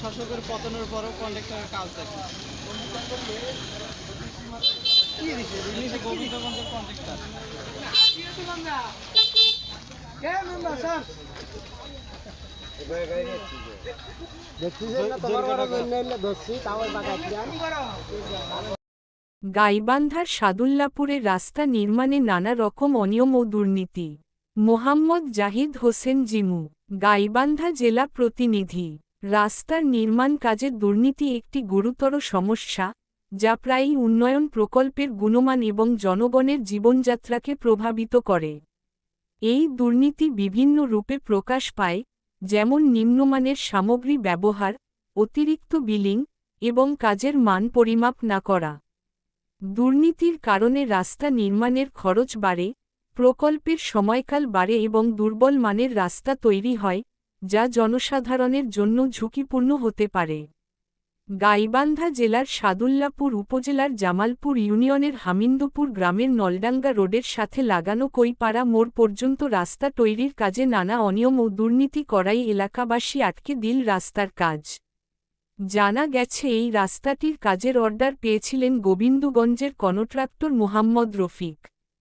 শাসকের পতনের পরও কন্ডাক্টরের কাজ দেখে কি দিচ্ছে গোবিন্দগঞ্জের কন্ডাক্টর গাইবান্ধার সাদুল্লাপুরে রাস্তা নির্মাণে নানা রকম অনিয়ম ও দুর্নীতি। মোহাম্মদ জাহিদ হোসেন জিমু, গাইবান্ধা জেলা প্রতিনিধি। রাস্তার নির্মাণ কাজে দুর্নীতি একটি গুরুতর সমস্যা, যা প্রায়ই উন্নয়ন প্রকল্পের গুণমান এবং জনগণের জীবনযাত্রাকে প্রভাবিত করে। এই দুর্নীতি বিভিন্ন রূপে প্রকাশ পায়, যেমন নিম্নমানের সামগ্রী ব্যবহার, অতিরিক্ত বিলিং এবং কাজের মান পরিমাপ না করা। দুর্নীতির কারণে রাস্তা নির্মাণের খরচ বাড়ে, প্রকল্পের সময়কাল বাড়ে এবং দুর্বল মানের রাস্তা তৈরি হয়, যা জনসাধারণের জন্য ঝুঁকিপূর্ণ হতে পারে। গাইবান্ধা জেলার সাদুল্লাপুর উপজেলার জামালপুর ইউনিয়নের হামিন্দপুর গ্রামের নলডাঙ্গা রোডের সাথে লাগানো কৈপাড়া মোড় পর্যন্ত রাস্তা তৈরির কাজে নানা অনিয়ম ও দুর্নীতি করাই এলাকাবাসী আটকে দিল রাস্তার কাজ। জানা গেছে, এই রাস্তাটির কাজের অর্ডার পেয়েছিলেন গোবিন্দগঞ্জের কনট্রাক্টর মোহাম্মদ রফিক।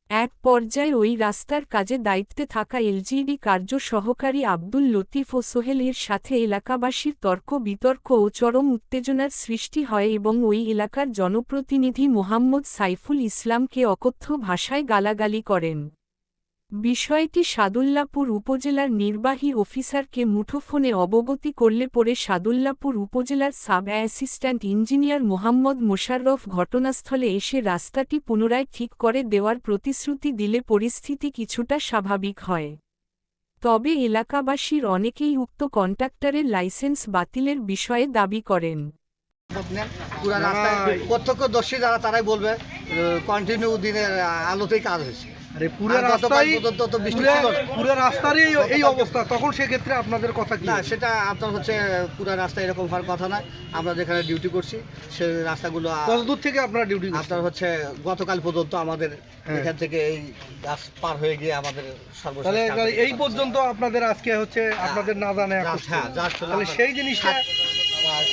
এক পর্যায়ে ওই রাস্তার কাজে দায়িত্বে থাকা এলজিডি কার্য সহকারী আব্দুল লতিফ ও সোহেলের সাথে এলাকাবাসীর তর্ক বিতর্ক ও চরম উত্তেজনার সৃষ্টি হয় এবং ওই এলাকার জনপ্রতিনিধি মোহাম্মদ সাইফুল ইসলামকে অকথ্য ভাষায় গালাগালি করেন। বিষয়টি সাদুল্লাপুর উপজেলার নির্বাহী অফিসারকে মুঠোফোনে অবগতি করলে পরে সাদুল্লাপুর উপজেলার sub assistant engineer Mohammad Mosharraf ঘটনাস্থলে এসে রাস্তাটি পুনরায় ঠিক করে দেওয়ার প্রতিশ্রুতি দিলে পরিস্থিতি কিছুটা স্বাভাবিক হয়। তবে এলাকাবাসীর অনেকেই উক্ত কন্ট্রাক্টরের লাইসেন্স বাতিলের বিষয়ে দাবি করেন। প্রত্যক্ষদর্শী যারা, তারাই বলবে কন্টিনিউ দিনের আলোতেই কাজ হয়েছে। আরে পুরো আর গতকাল পর্যন্ত পুরো- ছিল। না। পুরো রাস্তারই এই- এই অবস্থা। তখন সেক্ষেত্রে আপনাদের কথা কি না সেটা আপনার হচ্ছে পুরো রাস্তা এরকম হওয়ার কথা নয়। আমরা যেখানে ডিউটি করছি সে রাস্তাগুলো আ- কত দূর থেকে আপনারা ডিউটি আপনার হচ্ছে গতকাল পর্যন্ত আমাদের হ্যাঁ। এখান থেকে এই গাছ পার হয়ে গিয়ে আমাদের সর্বশেষ এই পর্যন্ত আপনাদের আজকে হচ্ছে আপনাদের না জানে হ্যাঁ সেই জিনিসটা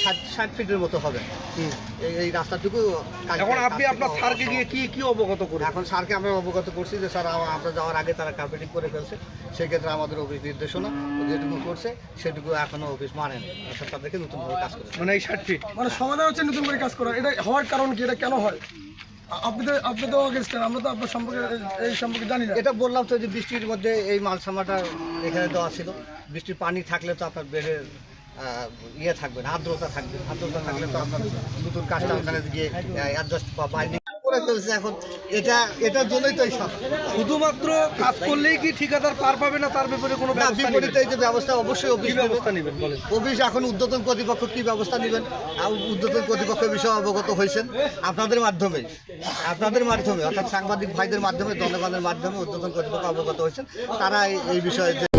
ষাট- ষাট- ফিটের মতো হবে। এই- রাস্তাটুকু এখন আপনি আপনার স্যারকে গিয়ে কি কি অবগত করেন এখন স্যারকে আমরা অবগত করছি যে স্যার আমরা যাওয়ার আগে তারা কার্পেটিং করে ফেলছে। সেক্ষেত্রে আমাদের অফিস নির্দেশনা যেটুকু করছে সেটুকু এখনও অফিস মানেনি অর্থাৎ তাদেরকে নতুনভাবে কাজ করে মানে এই ষাট ফিট মানে সমাধান হচ্ছে নতুন করে কাজ করা। এটা হওয়ার কারণ কি? এটা কেন হয়? আ- আপনি তো আপনি তো গেছেন আমরা তো আপনার সম্পর্কে এই সম্পর্কে জানি না। এটা বললাম তো যে বৃষ্টির মধ্যে এই মালসামাটা এখানে দেওয়া ছিল। বৃষ্টির পানি থাকলে তো আপনার বেড়ে ইয়ে থাকবে না আর্দ্রতা থাকবে। আর্দ্রতা থাকলে তো আপনার নতুন কাজটা ওখানে গিয়ে অ্যাডজাস্ট বা বাইন্ডিং করে ফেলছে এখন। এটা এটার জন্যই তো এই সব। শুধুমাত্র কাজ করলেই কি ঠিকাদার পার পাবে না তার ব্যাপারে কোনো ব্যবস্থা বিপরীতে এই যে ব্যবস্থা অবশ্যই অফিস ব্যবস্থা নেবেন অফিস এখন উদ্যতন কর্তৃপক্ষ কি ব্যবস্থা নেবেন? উদ্যতন কর্তৃপক্ষের বিষয়ে অবগত হয়েছেন। আপনাদের মাধ্যমে আপনাদের মাধ্যমে অর্থাৎ সাংবাদিক ভাইদের মাধ্যমে জনগণের মাধ্যমে উদ্যতন কর্তৃপক্ষ অবগত হয়েছেন। তারা এই- বিষয়ে